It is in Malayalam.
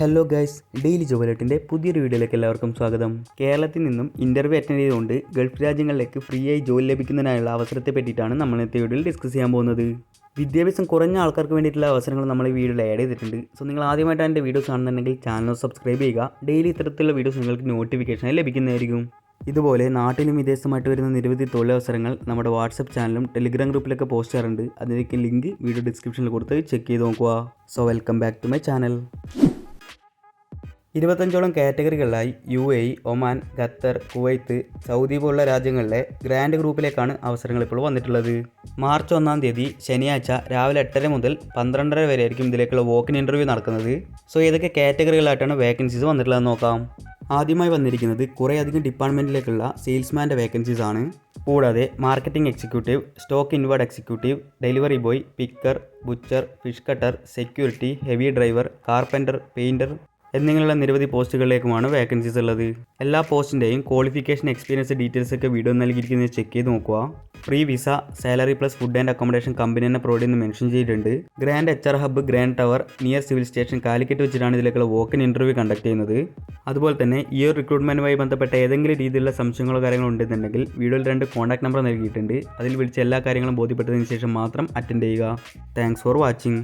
ഹലോ ഗൈസ് ഡെയിലി ജോബലറ്റിന്റെ പുതിയൊരു വീഡിയോയിലേക്ക് എല്ലാവർക്കും സ്വാഗതം. കേരളത്തിൽ നിന്നും ഇന്റർവ്യൂ അറ്റൻഡ് ചെയ്തുകൊണ്ട് ഗൾഫ് രാജ്യങ്ങളിലേക്ക് ഫ്രീ ആയി ജോലി ലഭിക്കുന്നതിനായുള്ള അവസരത്തെ പറ്റിയിട്ടാണ് നമ്മൾ ഇന്നത്തെ വീഡിയോയിൽ ഡിസ്കസ് ചെയ്യാൻ പോകുന്നത്. വിദ്യാഭ്യാസം കുറഞ്ഞ ആൾക്കാർക്ക് വേണ്ടിയിട്ടുള്ള അവസരങ്ങൾ നമ്മൾ ഈ വീഡിയോയിൽ ആഡ് ചെയ്തിട്ടുണ്ട്. സോ നിങ്ങൾ ആദ്യമായിട്ടാണ് എന്റെ വീഡിയോസ് കാണുന്നുണ്ടെങ്കിൽ ചാനൽ സബ്സ്ക്രൈബ് ചെയ്യുക. ഡെയിലി ഇത്തരത്തിലുള്ള വീഡിയോസ് നിങ്ങൾക്ക് നോട്ടിഫിക്കേഷനായി ലഭിക്കുന്നതായിരിക്കും. ഇതുപോലെ നാട്ടിലും വിദേശമായിട്ട് വരുന്ന നിരവധി തൊഴിലവസരങ്ങൾ നമ്മുടെ വാട്സപ്പ് ചാനലും ടെലിഗ്രാം ഗ്രൂപ്പിലൊക്കെ പോസ്റ്റ് ചെയ്യാറുണ്ട്. അതിലേക്ക് ലിങ്ക് വീഡിയോ ഡിസ്ക്രിപ്ഷനിൽ കൊടുത്ത് ചെക്ക് ചെയ്ത് നോക്കുക. So welcome back to my channel ഇരുപത്തഞ്ചോളം കാറ്റഗറികളിലായി U A Oman Qatar Kuwait Saudi പോലുള്ള രാജ്യങ്ങളിലെ ഗ്രാൻഡ് ഗ്രൂപ്പിലേക്കാണ് അവസരങ്ങൾ ഇപ്പോൾ വന്നിട്ടുള്ളത്. മാർച്ച് ഒന്നാം തീയതി ശനിയാഴ്ച രാവിലെ എട്ടര മുതൽ പന്ത്രണ്ടര വരെ ആയിരിക്കും ഇതിലേക്കുള്ള വോക്കിൻ ഇന്റർവ്യൂ നടക്കുന്നത്. സോ ഏതൊക്കെ കാറ്റഗറികളായിട്ടാണ് വേക്കൻസീസ് വന്നിട്ടുള്ളതെന്ന് നോക്കാം. ആദ്യമായി വന്നിരിക്കുന്നത് കുറേയധികം ഡിപ്പാർട്ട്മെന്റിലേക്കുള്ള സെയിൽസ്മാന്റെ വേക്കൻസീസ് ആണ്. കൂടാതെ marketing executive stock inward executive delivery boy picker butcher fish cutter security heavy driver carpenter painter എന്നിങ്ങനെയുള്ള നിരവധി പോസ്റ്റുകളിലേക്കുമാണ് വേക്കൻസീസ് ഉള്ളത്. എല്ലാ പോസ്റ്റിന്റെയും ക്വാളിഫിക്കേഷൻ എക്സ്പീരിയൻസ് ഡീറ്റെയിൽസ് ഒക്കെ വീഡിയോ നൽകിയിരിക്കുന്നത് ചെക്ക് ചെയ്ത് നോക്കുക. Free visa salary plus food and accommodation company തന്നെ പ്രൊവൈഡ് ചെയ്യുന്ന മെൻഷൻ ചെയ്തിട്ടുണ്ട്. Grand H R hub grand tower near civil station Calicut വെച്ചിട്ടാണ് ഇതിലേക്കുള്ള വോക്കിൻ ഇന്റർവ്യൂ കണ്ടക്ട് ചെയ്യുന്നത്. അതുപോലെ തന്നെ ഈ ഒരു റിക്രൂട്ട്മെന്റുമായി ബന്ധപ്പെട്ട ഏതെങ്കിലും രീതിയിലുള്ള സംശയങ്ങളോ കാര്യങ്ങളോ ഉണ്ടെന്നുണ്ടെങ്കിൽ വീഡിയോയിൽ രണ്ട് കോൺടാക്ട് നമ്പർ നൽകിയിട്ടുണ്ട്. അതിൽ വിളിച്ച് എല്ലാ കാര്യങ്ങളും ബോധ്യപ്പെട്ടതിന് ശേഷം മാത്രം അറ്റൻഡ് ചെയ്യുക. Thanks for watching